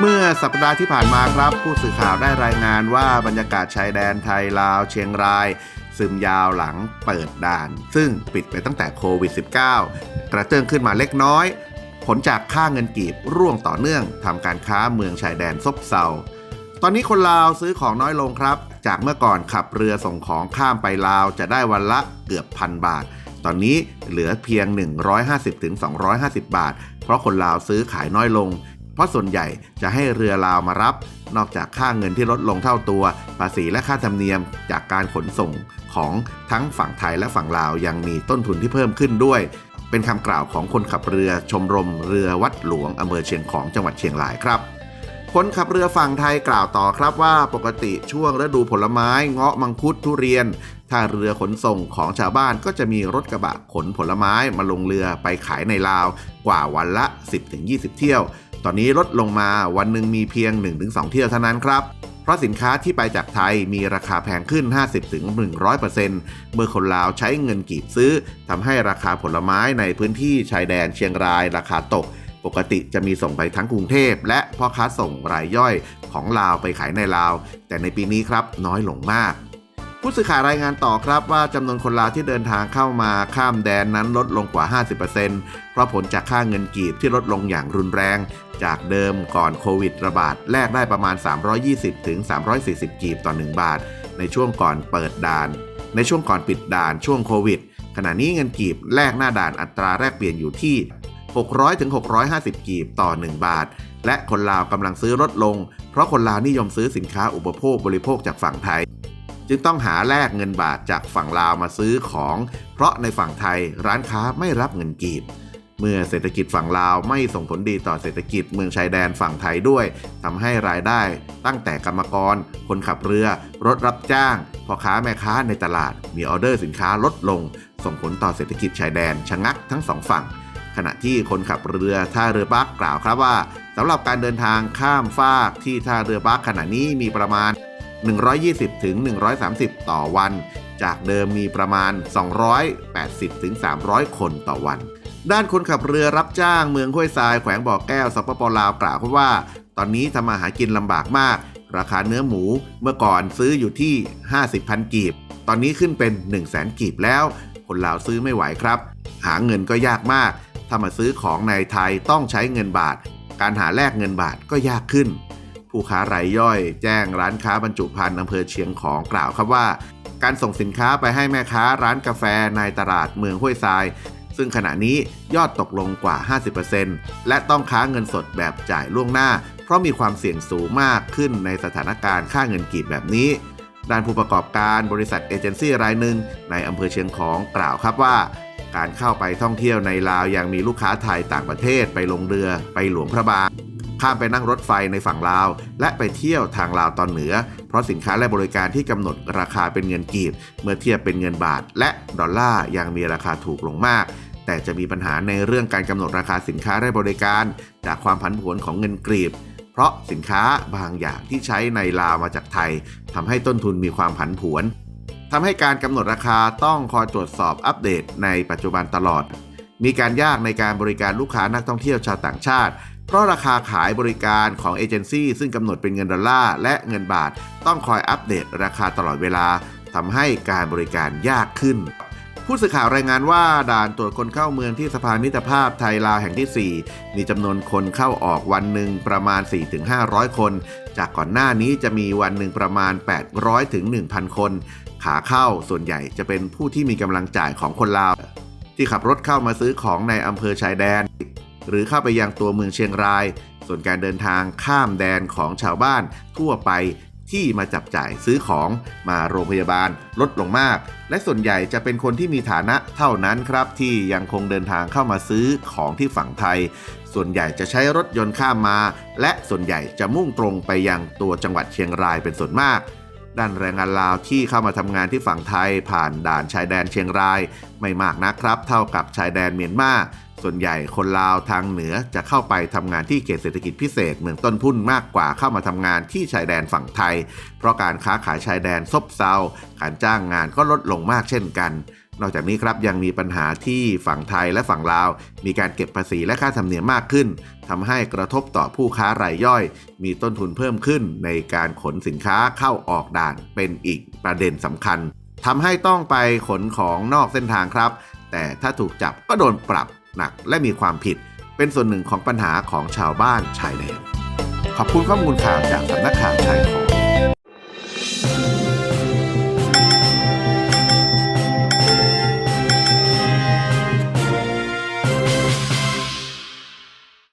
เมื่อสัปดาห์ที่ผ่านมาครับ ผู้สื่อข่าวได้รายงานว่าบรรยากาศชายแดนไทยลาวเชียงราย ซึมยาวหลังเปิดด่าน ซึ่งปิดไปตั้งแต่โควิด -19 กระเตื้องขึ้นมาเล็กน้อย ผลจากค่าเงินกีบร่วงต่อเนื่องทำการค้าเมืองชายแดนซบเซาตอนนี้คนลาวซื้อของน้อยลงครับ จากเมื่อก่อนขับเรือส่งของข้ามไปลาวจะได้วันละเกือบพันบาท ตอนนี้เหลือเพียง 150-250 บาท เพราะคนลาวซื้อขายน้อยลง เพราะส่วนใหญ่จะให้เรือลาวมารับ นอกจากค่าเงินที่ลดลงเท่าตัว ภาษีและค่าธรรมเนียมจากการขนส่งของทั้งฝั่งไทยและฝั่งลาวยังมีต้นทุนที่เพิ่มขึ้นด้วยเป็นคำกล่าวของคนขับเรือชมรมเรือวัดหลวงอำเภอเชียงของจังหวัดเชียงรายครับ คนขับเรือฝั่งไทยกล่าวต่อครับว่าปกติช่วงฤดูผลไม้เงาะมังคุดทุเรียนถ้าเรือขนส่งของชาวบ้านก็จะมีรถกระบะขนผลไม้มาลงเรือไปขายในลาว กว่าวันละ 10-20 เที่ยว ตอนนี้ลดลงมาวันหนึ่งมีเพียง 1-2 เที่ยวเท่านั้นครับเพราะสินค้าที่ไปจากไทยมีราคาแพงขึ้น 50-100%เมื่อคนลาวใช้เงินกีบซื้อทำให้ราคาผลไม้ในพื้นที่ชายแดนเชียงรายราคาตก ปกติจะมีส่งไปทั้งกรุงเทพ และพ่อค้าส่งรายย่อยของลาวไปขายในลาว แต่ในปีนี้ครับน้อยลงมากผู้สื่อข่าวรายงานต่อครับว่าจำนวนคนลาวที่เดินทางเข้ามาข้ามแดนนั้นลดลงกว่า 50%เพราะผลจากค่าเงินกีบที่ลดลงอย่างรุนแรง จากเดิมก่อนโควิดระบาดแลกได้ประมาณ 320 ถึง 340 กีบต่อ 1 บาท ในช่วงก่อนเปิดด่าน ในช่วงก่อนปิดด่านช่วงโควิด ขณะนี้เงินกีบแลกหน้าด่านอัตราแลกเปลี่ยนอยู่ที่ 600ถึง650 กีบต่อ 1 บาท และคนลาวกำลังซื้อลดลง เพราะคนลาวนิยมซื้อสินค้าอุปโภคบริโภคจากฝั่งไทย จึงต้องหาแลกเงินบาทจากฝั่งลาวมาซื้อของ เพราะในฝั่งไทยร้านค้าไม่รับเงินกีบเมื่อเศรษฐกิจฝั่งลาวไม่ส่งผลดีต่อเศรษฐกิจเมืองชายแดนฝั่งไทยด้วยทำให้รายได้ตั้งแต่กรรมกร คนขับเรือ รถรับจ้างพ่อค้าแม่ค้าในตลาด มีออเดอร์สินค้าลดลง ส่งผลต่อเศรษฐกิจชายแดนชะงักทั้งสองฝั่ง ขณะที่คนขับเรือท่าเรือบักกล่าวครับว่าสำหรับการเดินทางข้ามฟากที่ท่าเรือบักขณะนี้มีประมาณ 120ถึง130 ต่อวัน จากเดิมมีประมาณ 280ถึง300 คนต่อวัน ด้านคนขับเรือรับจ้างเมืองห้วยทรายแขวงบ่อแก้วสปปลาวกล่าวว่า ตอนนี้ทำมาหากินลำบากมาก ราคาเนื้อหมูเมื่อก่อนซื้ออยู่ที่ 50พันกีบ ตอนนี้ขึ้นเป็น 1 0 0 0 0แสนกีบแล้ว คนลาวซื้อไม่ไหวครับ หาเงินก็ยากมาก ถ้ามาซื้อของในไทยต้องใช้เงินบาท การหาแลกเงินบาทก็ยากขึ้น ผู้ค้ารายย่อย แจ้งร้านค้าบรรจุภัณฑ์อำเภอเชียงของกล่าวครับว่า การส่งสินค้าไปให้แม่ค้าร้านกาแฟในตลาดเมืองห้วยทราย ซึ่งขณะนี้ยอดตกลงกว่า 50%และต้องค้าเงินสดแบบจ่ายล่วงหน้า เพราะมีความเสี่ยงสูงมากขึ้นในสถานการณ์ค่าเงินกีบแบบนี้ด้านผู้ประกอบการบริษัทเอเจนซี่รายหนึ่งในอำเภอเชียงของกล่าวครับว่า การเข้าไปท่องเที่ยวในลาวยังมีลูกค้าไทยต่างประเทศไปลงเรือไปหลวงพระบางข้ามไปนั่งรถไฟในฝั่งลาว และไปเที่ยวทางลาวตอนเหนือ เพราะสินค้าและบริการที่กำหนดราคาเป็นเงินกีบ เมื่อเทียบเป็นเงินบาท และดอลลาร์ยังมีราคาถูกลงมาก แต่จะมีปัญหาในเรื่องการกำหนดราคาสินค้าและบริการ จากความผันผวนของเงินกรีบ เพราะสินค้าบางอย่างที่ใช้ในลาวมาจากไทยทำให้ต้นทุนมีความผันผวน ทำให้การกำหนดราคาต้องคอยตรวจสอบอัปเดตในปัจจุบันตลอด มีการยากในการบริการลูกค้านักท่องเที่ยวชาวต่างชาติ เพราะราคาขายบริการของเอเจนซี่ซึ่งกำหนดเป็นเงินดอลลาร์และเงินบาท ต้องคอยอัปเดตราคาตลอดเวลาทำให้การบริการยากขึ้น ผู้สื่อข่าวรายงานว่าด่านตรวจคนเข้าเมืองที่สะพานมิตรภาพไทยลาวแห่งที่ 4 มีจำนวนคนเข้าออกวันหนึ่งประมาณ 4-500 คน จากก่อนหน้านี้จะมีวันหนึ่งประมาณ 800ถึง1,000 คน ขาเข้าส่วนใหญ่จะเป็นผู้ที่มีกำลังจ่ายของคนลาว ที่ขับรถเข้ามาซื้อของในอำเภอชายแดน หรือเข้าไปยังตัวเมืองเชียงราย ส่วนการเดินทางข้ามแดนของชาวบ้านทั่วไป ที่มาจับจ่ายซื้อของมาโรงพยาบาลลดลงมาก และส่วนใหญ่จะเป็นคนที่มีฐานะเท่านั้นครับ ที่ยังคงเดินทางเข้ามาซื้อของที่ฝั่งไทย ส่วนใหญ่จะใช้รถยนต์ข้ามมา และส่วนใหญ่จะมุ่งตรงไปยังตัวจังหวัดเชียงรายเป็นส่วนมากด้านแรงงานลาวที่เข้ามาทำงานที่ฝั่งไทยผ่านด่านชายแดนเชียงราย ไม่มากนักครับ เท่ากับชายแดนเมียนมา ส่วนใหญ่คนลาวทางเหนือจะเข้าไปทำงานที่เขตเศรษฐกิจพิเศษเมืองต้นพุ่นมากกว่าเข้ามาทำงานที่ชายแดนฝั่งไทย เพราะการค้าขายชายแดนซบเซาการจ้างงานก็ลดลงมากเช่นกัน นอกจากนี้ครับยังมีปัญหาที่ฝั่งไทยและฝั่งลาว มีการเก็บภาษีและค่าธรรมเนียมมากขึ้นทำให้กระทบต่อผู้ค้ารายย่อย มีต้นทุนเพิ่มขึ้นในการขนสินค้าเข้าออกด่านเป็นอีกประเด็นสำคัญทำให้ต้องไปขนของนอกเส้นทางครับ แต่ถ้าถูกจับก็โดนปรับ หนักและมีความผิด เป็นส่วนหนึ่งของปัญหาของชาวบ้านชายแดนขอบคุณข้อมูลข่าวจากสำนักข่าวไทยของ